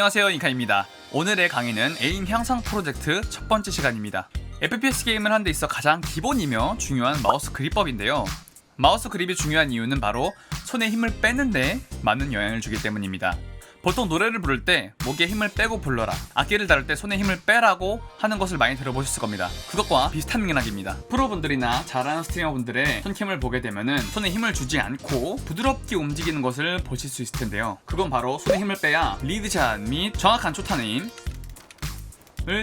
안녕하세요 인카입니다. 오늘의 강의는 에임 향상 프로젝트 첫 번째 시간입니다. FPS 게임을 하는 데 있어 가장 기본이며 중요한 마우스 그립법인데요. 마우스 그립이 중요한 이유는 바로 손에 힘을 빼는데 많은 영향을 주기 때문입니다. 보통 노래를 부를 때 목에 힘을 빼고 불러라. 악기를 다룰 때 손에 힘을 빼라고 하는 것을 많이 들어보셨을 겁니다. 그것과 비슷한 맥락입니다. 프로분들이나 잘하는 스트리머분들의 손캠을 보게 되면은 손에 힘을 주지 않고 부드럽게 움직이는 것을 보실 수 있을 텐데요. 그건 바로 손에 힘을 빼야 리드샷 및 정확한 초탄 에임을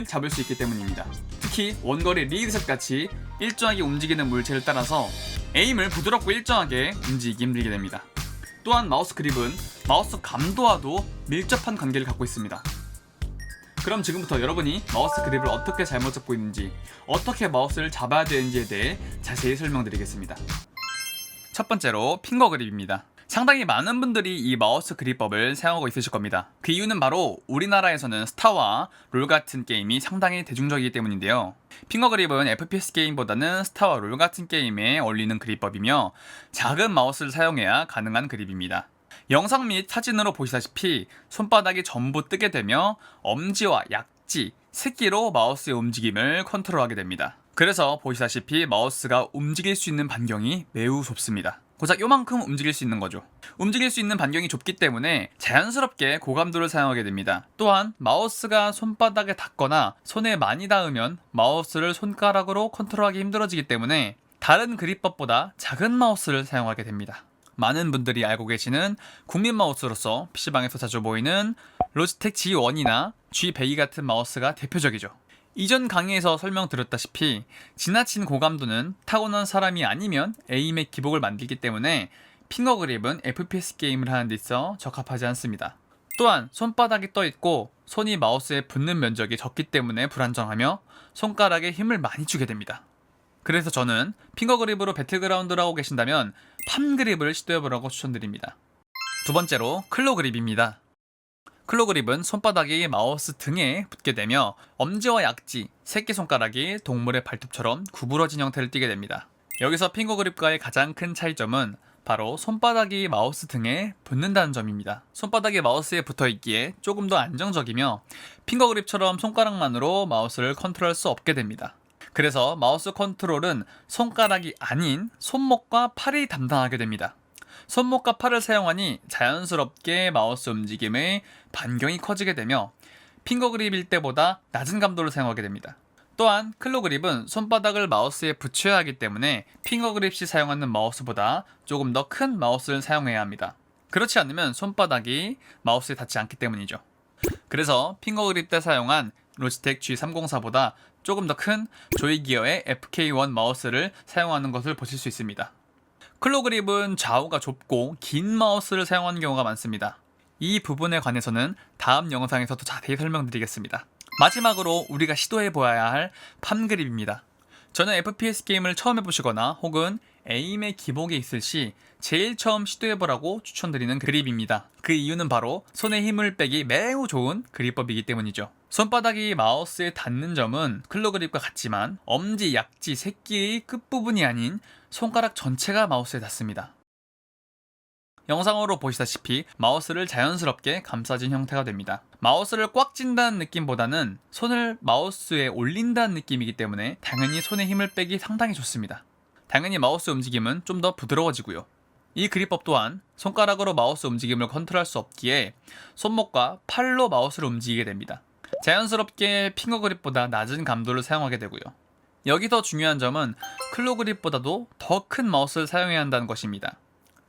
잡을 수 있기 때문입니다. 특히 원거리 리드샷 같이 일정하게 움직이는 물체를 따라서 에임을 부드럽고 일정하게 움직이기 힘들게 됩니다 또한 마우스 그립은 마우스 감도와도 밀접한 관계를 갖고 있습니다. 그럼 지금부터 여러분이 마우스 그립을 어떻게 잘못 잡고 있는지, 어떻게 마우스를 잡아야 되는지에 대해 자세히 설명드리겠습니다. 첫 번째로 핑거 그립입니다. 상당히 많은 분들이 이 마우스 그립법을 사용하고 있으실 겁니다. 그 이유는 바로 우리나라에서는 스타와 롤 같은 게임이 상당히 대중적이기 때문인데요. 핑거 그립은 FPS 게임보다는 스타와 롤 같은 게임에 어울리는 그립법이며 작은 마우스를 사용해야 가능한 그립입니다. 영상 및 사진으로 보시다시피 손바닥이 전부 뜨게 되며 엄지와 약지, 새끼로 마우스의 움직임을 컨트롤하게 됩니다. 그래서 보시다시피 마우스가 움직일 수 있는 반경이 매우 좁습니다. 고작 요만큼 움직일 수 있는 거죠. 움직일 수 있는 반경이 좁기 때문에 자연스럽게 고감도를 사용하게 됩니다. 또한 마우스가 손바닥에 닿거나 손에 많이 닿으면 마우스를 손가락으로 컨트롤하기 힘들어지기 때문에 다른 그립법보다 작은 마우스를 사용하게 됩니다. 많은 분들이 알고 계시는 국민 마우스로서 PC방에서 자주 보이는 로지텍 G1이나 G100 같은 마우스가 대표적이죠. 이전 강의에서 설명드렸다시피 지나친 고감도는 타고난 사람이 아니면 에임의 기복을 만들기 때문에 핑거 그립은 FPS 게임을 하는 데 있어 적합하지 않습니다. 또한 손바닥이 떠 있고 손이 마우스에 붙는 면적이 적기 때문에 불안정하며 손가락에 힘을 많이 주게 됩니다. 그래서 저는 핑거 그립으로 배틀그라운드를 하고 계신다면 팜 그립을 시도해보라고 추천드립니다. 두 번째로 클로 그립입니다. 클로 그립은 손바닥이 마우스 등에 붙게 되며 엄지와 약지, 새끼손가락이 동물의 발톱처럼 구부러진 형태를 띠게 됩니다. 여기서 핑거 그립과의 가장 큰 차이점은 바로 손바닥이 마우스 등에 붙는다는 점입니다. 손바닥이 마우스에 붙어 있기에 조금 더 안정적이며 핑거 그립처럼 손가락만으로 마우스를 컨트롤할 수 없게 됩니다. 그래서 마우스 컨트롤은 손가락이 아닌 손목과 팔이 담당하게 됩니다. 손목과 팔을 사용하니 자연스럽게 마우스 움직임의 반경이 커지게 되며 핑거 그립일 때보다 낮은 감도를 사용하게 됩니다. 또한 클로 그립은 손바닥을 마우스에 붙여야 하기 때문에 핑거 그립 시 사용하는 마우스보다 조금 더 큰 마우스를 사용해야 합니다. 그렇지 않으면 손바닥이 마우스에 닿지 않기 때문이죠. 그래서 핑거 그립 때 사용한 로지텍 G304보다 조금 더 큰 조이 기어의 FK1 마우스를 사용하는 것을 보실 수 있습니다. 클로 그립은 좌우가 좁고 긴 마우스를 사용하는 경우가 많습니다. 이 부분에 관해서는 다음 영상에서도 자세히 설명드리겠습니다. 마지막으로 우리가 시도해 보아야 할 팜 그립입니다. 저는 FPS 게임을 처음 해보시거나 혹은 에임의 기복이 있을 시 제일 처음 시도해보라고 추천드리는 그립입니다. 그 이유는 바로 손에 힘을 빼기 매우 좋은 그립법이기 때문이죠. 손바닥이 마우스에 닿는 점은 클로 그립과 같지만 엄지, 약지, 새끼의 끝부분이 아닌 손가락 전체가 마우스에 닿습니다. 영상으로 보시다시피 마우스를 자연스럽게 감싸진 형태가 됩니다. 마우스를 꽉 찐다는 느낌보다는 손을 마우스에 올린다는 느낌이기 때문에 당연히 손에 힘을 빼기 상당히 좋습니다. 당연히 마우스 움직임은 좀 더 부드러워지고요. 이 그립법 또한 손가락으로 마우스 움직임을 컨트롤할 수 없기에 손목과 팔로 마우스를 움직이게 됩니다. 자연스럽게 핑거 그립보다 낮은 감도를 사용하게 되고요. 여기서 중요한 점은 클로 그립보다도 더 큰 마우스를 사용해야 한다는 것입니다.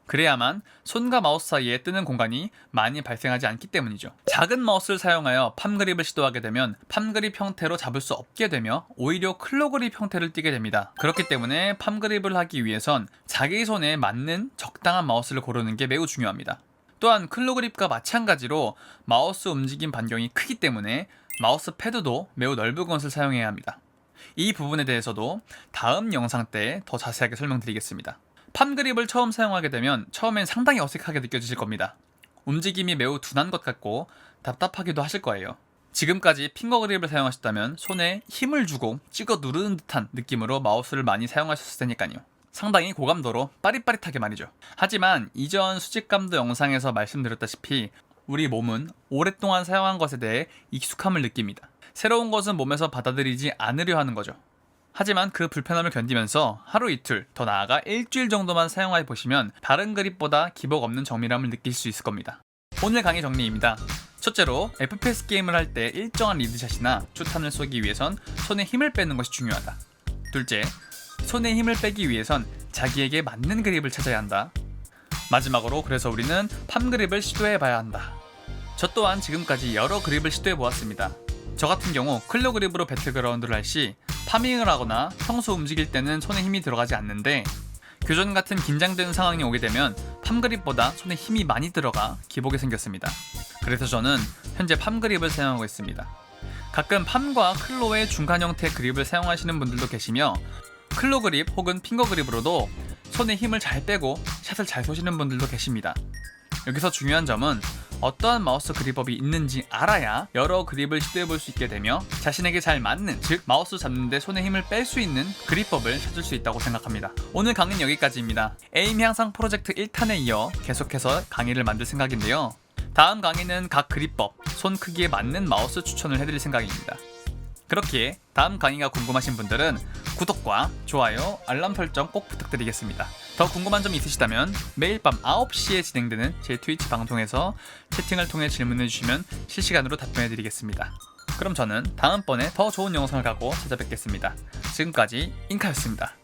그래야만 손과 마우스 사이에 뜨는 공간이 많이 발생하지 않기 때문이죠. 작은 마우스를 사용하여 팜 그립을 시도하게 되면 팜 그립 형태로 잡을 수 없게 되며 오히려 클로 그립 형태를 띠게 됩니다. 그렇기 때문에 팜 그립을 하기 위해선 자기 손에 맞는 적당한 마우스를 고르는 게 매우 중요합니다. 또한 클로 그립과 마찬가지로 마우스 움직임 반경이 크기 때문에 마우스 패드도 매우 넓은 것을 사용해야 합니다. 이 부분에 대해서도 다음 영상 때 더 자세하게 설명드리겠습니다. 팜 그립을 처음 사용하게 되면 처음엔 상당히 어색하게 느껴지실 겁니다. 움직임이 매우 둔한 것 같고 답답하기도 하실 거예요. 지금까지 핑거 그립을 사용하셨다면 손에 힘을 주고 찍어 누르는 듯한 느낌으로 마우스를 많이 사용하셨을 테니까요. 상당히 고감도로 빠릿빠릿하게 말이죠. 하지만 이전 수직감도 영상에서 말씀드렸다시피 우리 몸은 오랫동안 사용한 것에 대해 익숙함을 느낍니다. 새로운 것은 몸에서 받아들이지 않으려 하는 거죠. 하지만 그 불편함을 견디면서 하루 이틀, 더 나아가 일주일 정도만 사용해 보시면 다른 그립보다 기복 없는 정밀함을 느낄 수 있을 겁니다. 오늘 강의 정리입니다. 첫째로 FPS 게임을 할 때 일정한 리드샷이나 추탄을 쏘기 위해선 손에 힘을 빼는 것이 중요하다. 둘째, 손에 힘을 빼기 위해선 자기에게 맞는 그립을 찾아야 한다. 마지막으로 그래서 우리는 팜 그립을 시도해 봐야 한다. 저 또한 지금까지 여러 그립을 시도해 보았습니다. 저 같은 경우 클로 그립으로 배틀그라운드를 할 시 파밍을 하거나 평소 움직일 때는 손에 힘이 들어가지 않는데 교전 같은 긴장되는 상황이 오게 되면 팜 그립보다 손에 힘이 많이 들어가 기복이 생겼습니다. 그래서 저는 현재 팜 그립을 사용하고 있습니다. 가끔 팜과 클로의 중간 형태 그립을 사용하시는 분들도 계시며 클로 그립 혹은 핑거 그립으로도 손에 힘을 잘 빼고 샷을 잘 쏘시는 분들도 계십니다. 여기서 중요한 점은 어떠한 마우스 그립법이 있는지 알아야 여러 그립을 시도해 볼 수 있게 되며 자신에게 잘 맞는 즉 마우스 잡는데 손에 힘을 뺄 수 있는 그립법을 찾을 수 있다고 생각합니다. 오늘 강의는 여기까지입니다. 에임 향상 프로젝트 1탄에 이어 계속해서 강의를 만들 생각인데요. 다음 강의는 각 그립법, 손 크기에 맞는 마우스 추천을 해드릴 생각입니다. 그렇기에 다음 강의가 궁금하신 분들은 구독과 좋아요, 알람 설정 꼭 부탁드리겠습니다. 더 궁금한 점 있으시다면 매일 밤 9시에 진행되는 제 트위치 방송에서 채팅을 통해 질문해 주시면 실시간으로 답변해 드리겠습니다. 그럼 저는 다음번에 더 좋은 영상을 갖고 찾아뵙겠습니다. 지금까지 잉카였습니다.